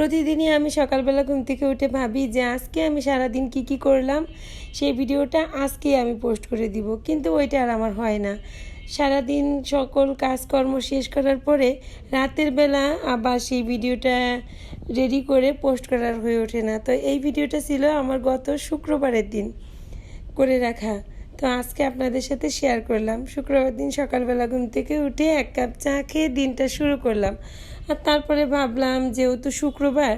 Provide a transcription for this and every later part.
প্রতিদিনই আমি সকালবেলা ঘুম থেকে উঠে ভাবি যে আজকে আমি সারাদিন কি কি করলাম, সেই ভিডিওটা আজকেই আমি পোস্ট করে দিব। কিন্তু ওইটা আর আমার হয় না। সারাদিন সকল কাজকর্ম শেষ করার পরে রাতের বেলা আবার সেই ভিডিওটা রেডি করে পোস্ট করার হয়ে ওঠে না। তো এই ভিডিওটা ছিল আমার গত শুক্রবারের দিন করে রাখা। তো আজকে আপনাদের সাথে শেয়ার করলাম। শুক্রবার দিন সকালবেলা ঘুম থেকে উঠে এক কাপ চা খেয়ে দিনটা শুরু করলাম। আর তারপরে ভাবলাম যেহেতু শুক্রবার,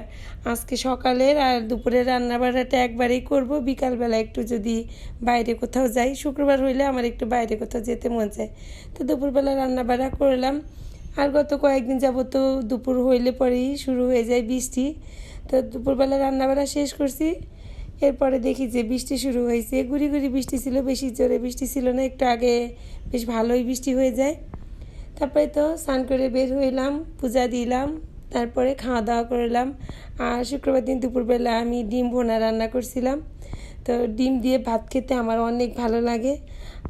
আজকে সকালের আর দুপুরের রান্নাবাড়াটা একবারেই করব। বিকালবেলা একটু যদি বাইরে কোথাও যাই, শুক্রবার হইলে আমার একটু বাইরে কোথাও যেতে মন চায়। তো দুপুরবেলা রান্নাবাড়া করলাম। আর গত কয়েকদিন যাবত তো দুপুর হইলে পরেই শুরু হয়ে যায় বৃষ্টি। তো দুপুরবেলা রান্নাবাড়া শেষ করছি। এরপরে দেখি যে বৃষ্টি শুরু হয়েছে। গুড়ি গুড়ি বৃষ্টি ছিল, বেশি জোরে বৃষ্টি ছিল না, একটু আগে বেশ ভালোই বৃষ্টি হয়ে যায়। তারপরে তো স্নান করে বের হইলাম, পূজা দিলাম, তারপরে খাওয়া দাওয়া করলাম। আর শুক্রবার দিন দুপুরবেলা আমি ডিম ভোনা রান্না করছিলাম। তো ডিম দিয়ে ভাত খেতে আমার অনেক ভালো লাগে।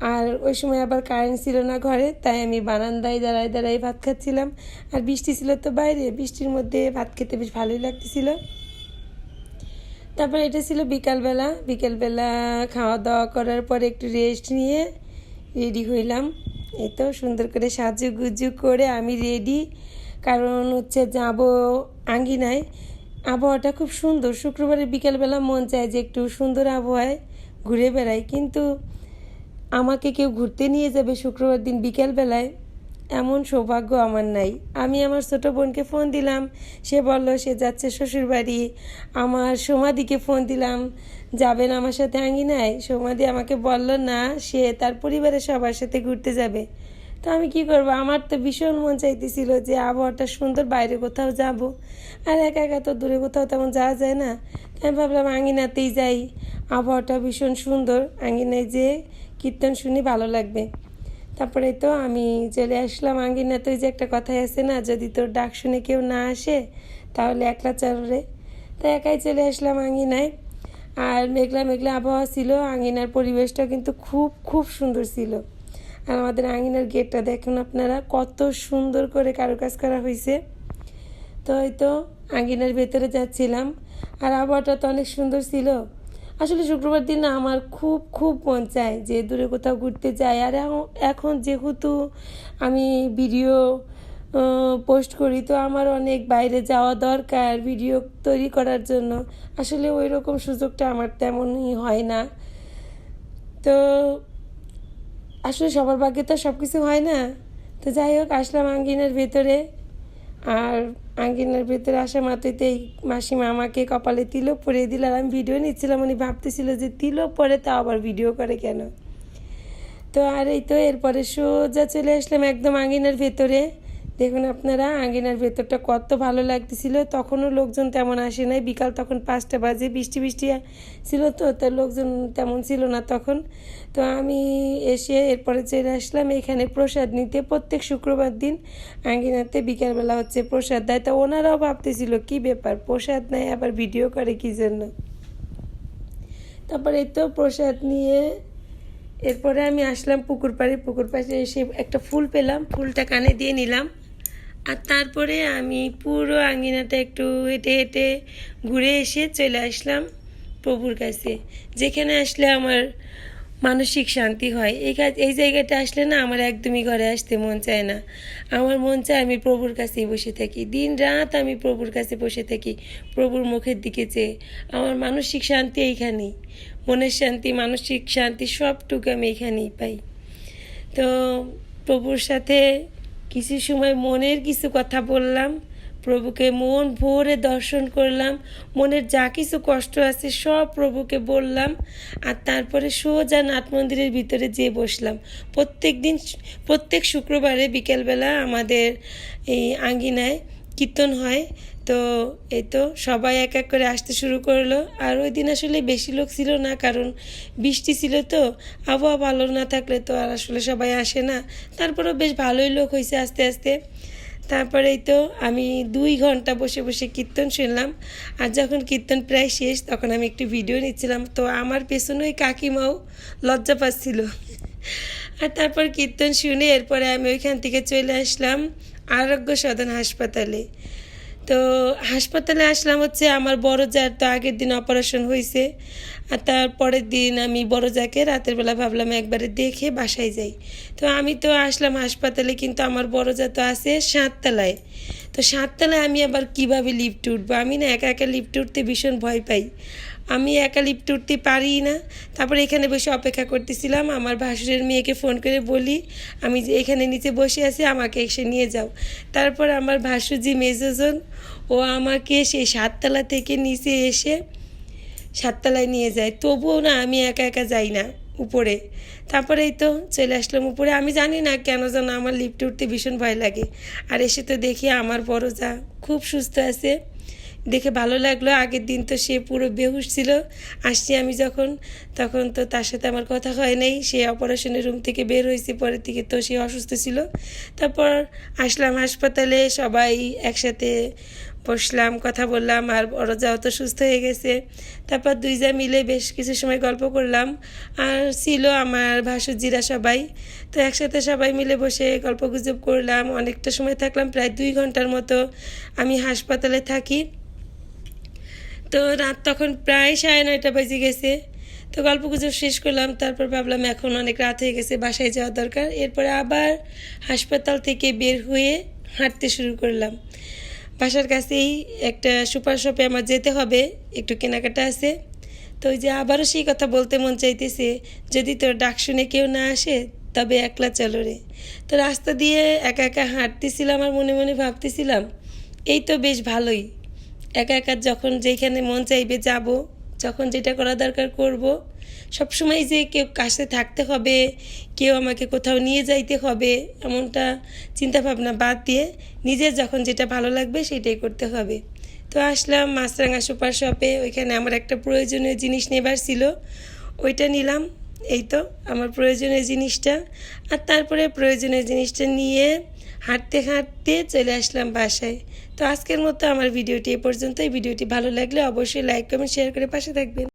আর ওই সময় আবার কারেন্ট ছিল না ঘরে, তাই আমি বারান্দায় দাঁড়ায় দাঁড়ায় ভাত খাচ্ছিলাম। আর বৃষ্টি ছিল তো বাইরে, বৃষ্টির মধ্যে ভাত খেতে বেশ ভালোই লাগতেছিল। তারপর এটা ছিল বিকালবেলা। বিকেলবেলা খাওয়া দাওয়া করার পরে একটু রেস্ট নিয়ে রেডি হইলাম। এই তো সুন্দর করে সাজু গুজু করে আমি রেডি কারণ হচ্ছে যাব আঙ্গিনায় আবহাওয়াটা খুব সুন্দর। শুক্রবারের বিকেলবেলা মন চায় যে একটু সুন্দর আবহাওয়ায় ঘুরে বেড়াই, কিন্তু আমাকে কেউ ঘুরতে নিয়ে যাবে শুক্রবার দিন বিকেলবেলায়। এমন সৌভাগ্য আমার নাই। আমি আমার ছোটো বোনকে ফোন দিলাম। সে বলল, সে যাচ্ছে শ্বশুরবাড়ি আমার সোমাদিকে ফোন দিলাম। যাবেন আমার সাথে আঙ্গিনায়? সোমাদি আমাকে বলল, না, সে তার পরিবারের সবার সাথে ঘুরতে যাবে। তো আমি কি করব? আমার তো ভীষণ মন চাইতেছিল যে আবহাওয়াটা সুন্দর, বাইরে কোথাও যাব। আর একা একা তো দূরে কোথাও তেমন যাওয়া যায় না। আমি ভাবলাম, আঙ্গিনাতেই যাই। আবহাওয়াটা ভীষণ সুন্দর। আঙ্গিনায় যে কীর্তন শুনি ভালো লাগবে। তারপরে তো আমি চলে আসলাম আঙ্গিনা, তো যে একটা কথাই আছে না, যদি তোর ডাক শুনে কেউ না আসে, তাহলে একলা চলে তো একাই চলে আসলাম আঙ্গিনায়। আর মেঘলা মেঘলা আবহাওয়া ছিল, আঙ্গিনার পরিবেশটা কিন্তু খুব খুব সুন্দর ছিল। আর আমাদের আঙ্গিনার গেটটা দেখুন আপনারা, কত সুন্দর করে কারুকাজ করা হয়েছে তো এই তো আঙ্গিনার ভেতরে যাচ্ছিলাম। আর আবহাওয়াটা তো অনেক সুন্দর ছিল। আসলে শুক্রবার দিন আমার খুব খুব মন চায় যে দূরে কোথাও ঘুরতে যাই। আর এখন- যেহেতু আমি ভিডিও পোস্ট করি, তো আমার অনেক বাইরে যাওয়া দরকার ভিডিও তৈরি করার জন্য। আসলে ওই রকম সুযোগটা আমার তেমনই হয় না। তো আসলে সবার ভাগ্যে তো সব কিছু হয় না। তো যাই হোক, আসলাম আঙ্গিনার ভেতরে। আর আঙ্গিনার ভেতরে আসা মাত্রতেই মাসিমা আমাকে কপালে তিলক পরিয়ে দিল আর আমি ভিডিও নিচ্ছিলাম। উনি ভাবতেছিল যে তিলক পরে তা আবার ভিডিও করে কেন? তো আর এই তো এরপরে সোজা চলে আসলাম একদম আঙ্গিনার ভেতরে। দেখুন আপনারা আঙ্গিনার ভেতরটা কত ভালো লাগতেছিল। তখনও লোকজন তেমন আসে নাই। বিকাল তখন পাঁচটা বাজে, বৃষ্টি বৃষ্টি ছিল তো তো লোকজন তেমন ছিল না তখন। তো আমি এসে এরপরে চলে আসলাম এখানে প্রসাদ নিতে। প্রত্যেক শুক্রবার দিন আঙ্গিনাতে বিকালবেলা হচ্ছে প্রসাদ দেয়। তো ওনারাও ভাবতেছিল, কি ব্যাপার? প্রসাদ নেয়, আবার ভিডিও করে কি জন্য? তারপরে তো প্রসাদ নিয়ে এরপরে আমি আসলাম পুকুর পাড়ে। পুকুর পাড়ে এসে একটা ফুল পেলাম। ফুলটা কানে দিয়ে নিলাম। আর তারপরে আমি পুরো আঙ্গিনাটা একটু হেঁটে হেঁটে ঘুরে এসে চলে আসলাম প্রভুর কাছে, যেখানে আসলে আমার মানসিক শান্তি হয়। এই কাজ এই জায়গাটা আসলে না আমার একদমই ঘরে আসতে মন চায় না। আমার মন চায় আমি প্রভুর কাছেই বসে থাকি। দিন রাত আমি প্রভুর কাছে বসে থাকি, প্রভুর মুখের দিকে চেয়ে। আমার মানসিক শান্তি এইখানেই। মনের শান্তি, মানসিক শান্তি সবটুকু আমি এখানেই পাই। তো প্রভুর সাথে কিছু সময় মনের কিছু কথা বললাম, প্রভুকে মন ভোরে দর্শন করলাম, মনের যা কিছু কষ্ট আছে সব প্রভুকে বললাম, আর তারপরে সোজা নাট মন্দিরের ভিতরে যেয়ে বসলাম। প্রত্যেক দিন প্রত্যেক শুক্রবারে বিকেলবেলা আমাদের এই আঙ্গিনায় কীর্তন হয় তো এই তো সবাই এক এক করে আসতে শুরু করল। আর ওই দিন আসলে বেশি লোক ছিল না, কারণ বৃষ্টি ছিল তো। আবহাওয়া ভালো না থাকলে তো আর আসলে সবাই আসে না। তারপরেও বেশ ভালোই লোক হয়েছে আস্তে আস্তে। তারপরেই তো আমি দুই ঘণ্টা বসে বসে কীর্তন শুনলাম। আর যখন কীর্তন প্রায় শেষ, তখন আমি একটু ভিডিও নিচ্ছিলাম। তো আমার পেছনে ওই কাকিমাও লজ্জা পাচ্ছিল। আর তারপর কীর্তন শুনে এরপরে আমি ওইখান থেকে চলে আসলাম আরোগ্য সদন হাসপাতালে। তো হাসপাতালে আসলাম হচ্ছে আমার বড় যার তো আগের দিন অপারেশন হয়েছে আর তার পরের দিন আমি বড় যাকে রাতের বেলা ভাবলাম একবারে দেখে বাসায় যাই। তো আমি তো আসলাম হাসপাতালে, কিন্তু আমার বড় যা তো আছে সাততলায়। তো সাততলায় আমি আবার কীভাবে লিফটে উঠবো? আমি না একা একা লিফটে উঠতে ভীষণ ভয় পাই। আমি একা লিফটে উঠতে পারি না। তারপরে এখানে বসে অপেক্ষা করতেছিলাম। আমার ভাসুরের মেয়েকে ফোন করে বলি, আমি যে এখানে নিচে বসে আছি, আমাকে এসে নিয়ে যাও। তারপর আমার ভাসুজি মেজোজন, ও আমাকে সেই সাততলা থেকে নিচে এসে সাততলায় নিয়ে যায়। তবুও না আমি একা একা যাই না উপরে। তারপরেই তো চলে আসলাম উপরে। আমি জানি না কেন যেন আমার লিফটে উঠতে ভীষণ ভয় লাগে। আর এসে তো দেখি আমার বড় যা খুব সুস্থ আছে। দেখে ভালো লাগল। আগের দিন তো সে পুরো বেহুশ ছিল। আসছি আমি যখন, তখন তো তার সাথে আমার কথা হয় নাই। সে অপারেশনের রুম থেকে বের হয়েছে। পরের থেকে তো সে অসুস্থ ছিল। তারপর আসলাম হাসপাতালে। সবাই একসাথে বসলাম, কথা বললাম আর বড় যাও তো সুস্থ হয়ে গেছে। তারপর দুই যা মিলে বেশ কিছু সময় গল্প করলাম। আর ছিল আমার ভাসুজিরা সবাই। তো একসাথে সবাই মিলে বসে গল্প গুজব করলাম। অনেকটা সময় থাকলাম, প্রায় দুই ঘণ্টার মতো আমি হাসপাতালে থাকি। তো রাত তখন প্রায় সাড়ে নয়টা বেজে গেছে। তো গল্প গুজব শেষ করলাম, তারপর ভাবলাম এখন অনেক রাত হয়ে গেছে, বাসায় যাওয়া দরকার। এরপরে আবার হাসপাতাল থেকে বের হয়ে হাঁটতে শুরু করলাম। বাসার কাছেই একটা সুপার শপে আমার যেতে হবে, একটু কেনাকাটা আছে। তো ওই যে আবারও সেই কথা বলতে মন চাইতেছে, যদি তোর ডাক শুনে কেউ না আসে, তবে একলা চলো রে। তো রাস্তা দিয়ে একা একা হাঁটতেছিলাম আর মনে মনে ভাবতেছিলাম, এই তো বেশ ভালোই। একা একা যখন যেখানে মন চাইবে যাব, যখন যেটা করা দরকার করব সবসময় যে কেউ কাছে থাকতে হবে, কেউ আমাকে কোথাও নিয়ে যাইতে হবে, এমনটা চিন্তা ভাবনা বাদ দিয়ে নিজের যখন যেটা ভালো লাগবে সেটাই করতে হবে। তো আসলাম মাছরাঙা সুপার শপে, ওইখানে আমার একটা প্রয়োজনীয় জিনিস নেবার ছিল। ওইটা নিলাম, এই তো আমার প্রয়োজনীয় জিনিসটা। আর তারপরে প্রয়োজনীয় জিনিসটা নিয়ে হাঁটতে হাঁটতে চলে আসলাম বাসায়। তো আজকের মতো আমার ভিডিওটি এ পর্যন্ত এই ভিডিওটি ভালো লাগলে অবশ্যই লাইক কমেন্ট শেয়ার করে পাশে থাকবেন।